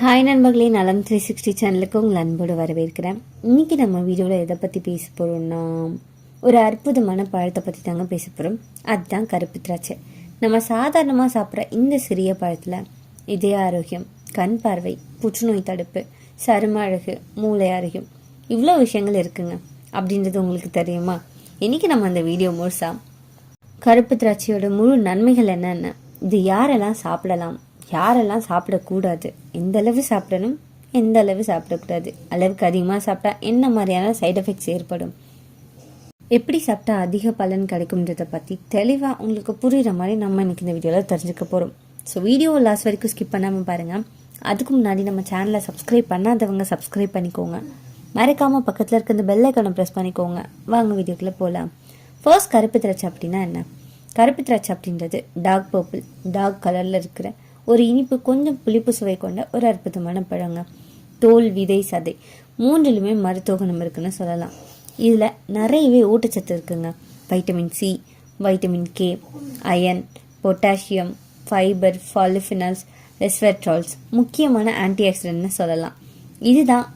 Hi நண்பர்களே. நலம் three sixty சேனலுக்கு உங்கள் அன்போடு வரவேற்கிறேன். இன்னைக்கு நம்ம வீடியோவில் எதை பற்றி பேச போகிறோம்னா ஒரு அற்புதமான பழத்தை பற்றி தாங்க பேச போகிறோம் அதுதான் கருப்பு திராட்சை. நம்ம சாதாரணமாக சாப்பிட்ற இந்த சிறிய பழத்தில் இதய ஆரோக்கியம் கண் பார்வை புற்றுநோய் தடுப்பு சரும அழகு மூளை ஆரோக்கியம் இவ்வளோ விஷயங்கள் இருக்குங்க. அப்படின்றது உங்களுக்கு தெரியுமா? இன்றைக்கி நம்ம அந்த வீடியோ முழுசாக கருப்பு திராட்சையோட முழு நன்மைகள் என்னென்ன? இது யாரெல்லாம் சாப்பிடலாம்? யாரெல்லாம் சாப்பிடக்கூடாது? எந்த அளவு சாப்பிடணும்? எந்த அளவு சாப்பிடக்கூடாது? அளவுக்கு அதிகமாக சாப்பிட்டா என்ன மாதிரியான சைட் எஃபெக்ட்ஸ் ஏற்படும்? எப்படி சாப்பிட்டா அதிக பலன் கிடைக்கும்ன்றதை பற்றி தெளிவாக உங்களுக்கு புரிகிற மாதிரி நம்ம இன்னைக்கு இந்த வீடியோவில் தெரிஞ்சுக்க போகிறோம் ஸோ வீடியோ லாஸ்ட் வரைக்கும் ஸ்கிப் பண்ணாமல் பாருங்கள் அதுக்கு முன்னாடி நம்ம சேனலை சப்ஸ்கிரைப் பண்ணாதவங்க சப்ஸ்கிரைப் பண்ணிக்கோங்க. மறக்காமல் பக்கத்தில் இருக்க இந்த பெல் ஐக்கானை ப்ரெஸ் பண்ணிக்கோங்க. வாங்க வீடியோக்குள்ளே போகலாம் ஃபர்ஸ்ட் கருப்பு திராட்சை அப்படின்னா என்ன? கருப்பு திராட்சை அப்படின்றது டார்க் பர்பிள் டார்க் கலரில் இருக்கிற ஒரு இனிப்பு கொஞ்சம் புளிப்பு சுவை கொண்ட ஒரு அற்புதமான பழங்க. தோல் விதை சதை. மூன்றிலுமே மருத்துவ குணம் இருக்குன்னு சொல்லலாம். இதில் நிறையவே ஊட்டச்சத்து இருக்குங்க. Vitamin C vitamin K iron potassium fibre polyphenols resveratrols முக்கியமான ஆன்டிஆக்சிடென்ட்னு சொல்லலாம். இதுதான்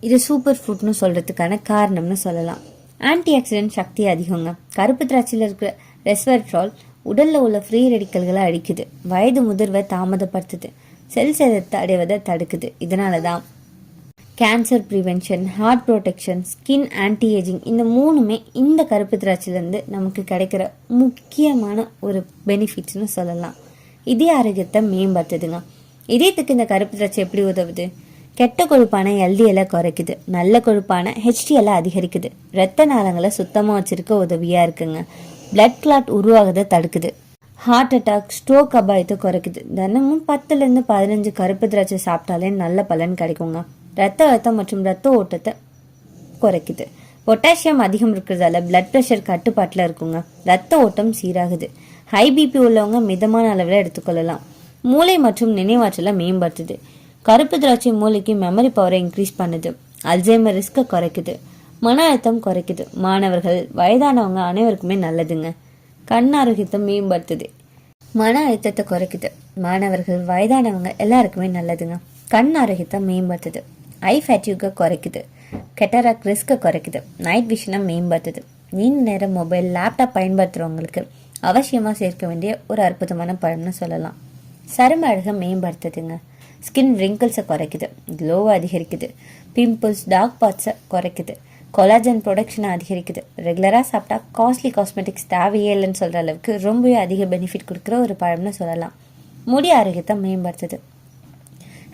இது சூப்பர் ஃபுட்னு சொல்கிறதுக்கான காரணம்னு சொல்லலாம். ஆன்டிஆக்சிடென்ட் சக்தி அதிகங்க. கருப்பு திராட்சையில் இருக்கிற ரெஸ்வெட்ரால் உடலில் உள்ள ஃப்ரீ ரெடிக்கல்களை அழிக்குது. வயது முதிர்வை தாமதப்படுத்துது. செல் சேதத்தை அடைவதை தடுக்குது. இதனால தான் cancer prevention heart protection skin anti ageing இந்த மூணுமே இந்த கருப்பு திராட்சையிலேருந்து நமக்கு கிடைக்கிற முக்கியமான ஒரு பெனிஃபிட்ஸ்னு சொல்லலாம். இதய ஆரோக்கியத்தை மேம்படுத்துதுங்க. இதயத்துக்கு இந்த கருப்பு திராட்சை எப்படி உதவுது? கெட்ட கொழுப்பான எல்டிஎலை குறைக்குது. நல்ல கொழுப்பான ஹெச்டிஎலை அதிகரிக்குது. ரத்த நாளங்களை சுத்தமாக வச்சுருக்க உதவியாக இருக்குங்க. பிளட் கிளாட் உருவாகிறத தடுக்குது. ஹார்ட் அட்டாக் ஸ்ட்ரோக் அபாயத்தை குறைக்குது. தினமும் பத்துலேருந்து பதினஞ்சு கருப்பு திராட்சை சாப்பிட்டாலே நல்ல பலன் கிடைக்குங்க. ரத்த அழுத்தம் மற்றும் ரத்த ஓட்டத்தை குறைக்குது. பொட்டாசியம் அதிகம் இருக்கிறதால பிளட் ப்ரெஷர் கட்டுப்பாட்டில் இருக்குங்க. ரத்த ஓட்டம் சீராகுது. ஹை பிபி உள்ளவங்க மிதமான அளவில் எடுத்துக்கொள்ளலாம். மூளை மற்றும் நினைவாற்றலை மேம்படுத்துது. கருப்பு திராட்சை மூளைக்கு மெமரி பவரை இன்க்ரீஸ் பண்ணுது. அல்சைமர் ரிஸ்க்கை குறைக்குது. மன அழுத்தம் குறைக்குது. மாணவர்கள் வயதானவங்க அனைவருக்குமே நல்லதுங்க. கண் ஆரோக்கியத்தை மேம்படுத்துது. மன அழுத்தத்தை குறைக்குது. மாணவர்கள் வயதானவங்க எல்லாருக்குமே நல்லதுங்க. கண் ஆரோக்கியத்தை மேம்படுத்துது. ஐ ஃபேட்யூக்கை குறைக்குது. கெட்டராக் ரிஸ்க்கை குறைக்குது. நைட் விஷனை மேம்படுத்துது. நீண்ட நேரம் மொபைல் லேப்டாப் பயன்படுத்துகிறவங்களுக்கு அவசியமாக சேர்க்க வேண்டிய ஒரு அற்புதமான பழம்னு சொல்லலாம். சரும அழகை மேம்படுத்துதுங்க. ஸ்கின் ரிங்கிள்ஸை குறைக்குது. க்ளோவை அதிகரிக்குது. பிம்பிள்ஸ் டார்க் பார்ட்ஸை குறைக்குது. கொலாஜன் ப்ரொடக்ஷனை அதிகரிக்குது. ரெகுலராக சாப்பிட்டா காஸ்ட்லி காஸ்மெட்டிக்ஸ் தேவையே இல்லைன்னு சொல்கிற அளவுக்கு ரொம்பவே அதிக பெனிஃபிட் கொடுக்குற ஒரு பழம்னு சொல்லலாம். முடி ஆரோக்கியத்தை மேம்படுத்துது.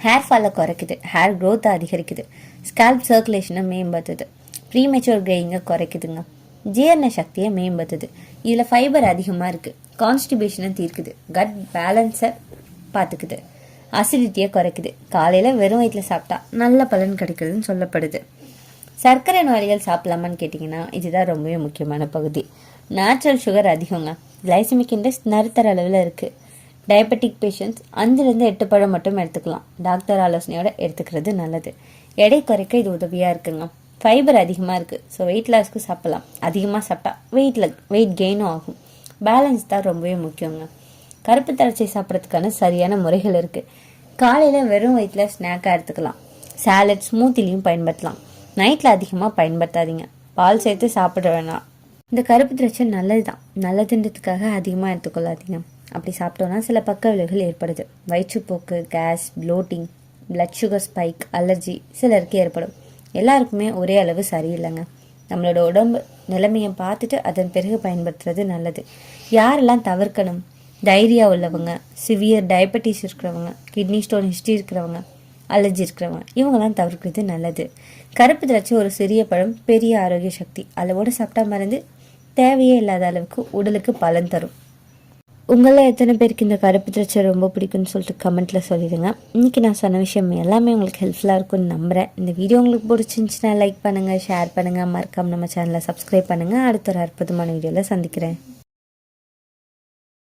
ஹேர் ஃபாலை குறைக்குது. ஹேர் க்ரோத்தை அதிகரிக்குது. ஸ்கேல்ப் சர்க்குலேஷனை மேம்படுத்துது. ப்ரீமெச்சூர் கிரேயிங்கை குறைக்குதுங்க. ஜீரண சக்தியை மேம்படுத்துது. இதில் ஃபைபர் அதிகமாக இருக்குது கான்ஸ்டிபேஷனை தீர்க்குது. கட் பேலன்ஸை பார்த்துக்குது அசிடிட்டியை குறைக்குது. காலையில் வெறும் வயிற்றில் சாப்பிட்டா நல்ல பலன் கிடைக்குதுன்னு சொல்லப்படுது. சர்க்கரை நோயாளிகள் சாப்பிடலாமான்னு கேட்டிங்கன்னா இதுதான் ரொம்பவே முக்கியமான பகுதி. நேச்சுரல் சுகர் அதிகங்க. கிளைசமிக் இண்டெக்ஸ் நறுத்தர அளவில் இருக்குது டயபெட்டிக் பேஷண்ட்ஸ் அஞ்சுலேருந்து எட்டு பழம் மட்டும் எடுத்துக்கலாம். டாக்டர் ஆலோசனையோடு எடுத்துக்கிறது நல்லது. எடை குறைக்க இது உதவியாக இருக்குங்க. ஃபைபர் அதிகமாக இருக்குது ஸோ வெயிட் லாஸ்க்கு சாப்பிடலாம். அதிகமாக சாப்பிட்டா வெயிட்டில் வெயிட் கெயினும் ஆகும். பேலன்ஸ் தான் ரொம்பவே முக்கியங்க. கருப்பு திராட்சை சாப்பிட்றதுக்கான சரியான முறைகள் இருக்குது காலையில் வெறும் வயிற்றில் ஸ்நாக்காக எடுத்துக்கலாம். சாலட் ஸ்மூத்திலையும் பயன்படுத்தலாம். நைட்டில் அதிகமாக பயன்படுத்தாதீங்க. பால் சேர்த்து சாப்பிட வேணாம். இந்த கருப்பு திராட்சை நல்லது தான் நல்லதுன்றதுக்காக அதிகமாக எடுத்துக்கொள்ளாதீங்க. அப்படி சாப்பிட்டோன்னா சில பக்க விளைவுகள் ஏற்படுது. வயிற்றுப்போக்கு gas bloating blood sugar spike allergy சிலருக்கு ஏற்படும். எல்லாருக்குமே ஒரே அளவு சரியில்லைங்க. நம்மளோட உடம்பு நிலைமையை பார்த்துட்டு அதன் பிறகு பயன்படுத்துறது நல்லது. யாரெல்லாம் தவிர்க்கணும்? டைரியா உள்ளவங்க சிவியர் டயபெட்டிஸ் இருக்கிறவங்க கிட்னி ஸ்டோன் ஹிஸ்ட்ரி இருக்கிறவங்க அலர்ஜி இருக்கிறவங்க. இவங்கெல்லாம் தவிர்க்கிறது நல்லது. கருப்பு திராட்சை ஒரு சிறிய பழம் பெரிய ஆரோக்கிய சக்தி. அளவோடு சாப்பிட்டா மருந்து தேவையே இல்லாத அளவுக்கு உடலுக்கு பலன் தரும். உங்களில் எத்தனை பேருக்கு இந்த கருப்பு திராட்சை ரொம்ப பிடிக்கும்னு சொல்லிட்டு கமெண்ட்டில் சொல்லிடுங்க. இன்றைக்கி நான் சொன்ன விஷயம் எல்லாமே உங்களுக்கு ஹெல்ப்ஃபுல்லாக இருக்கும்னு நம்புகிறேன் இந்த வீடியோ உங்களுக்கு பிடிச்சிருந்துச்சுன்னா லைக் பண்ணுங்கள் ஷேர் பண்ணுங்கள் மறக்காமல் நம்ம சேனலை சப்ஸ்கிரைப் பண்ணுங்கள் அடுத்த ஒரு அற்புதமான வீடியோவில் சந்திக்கிறேன்.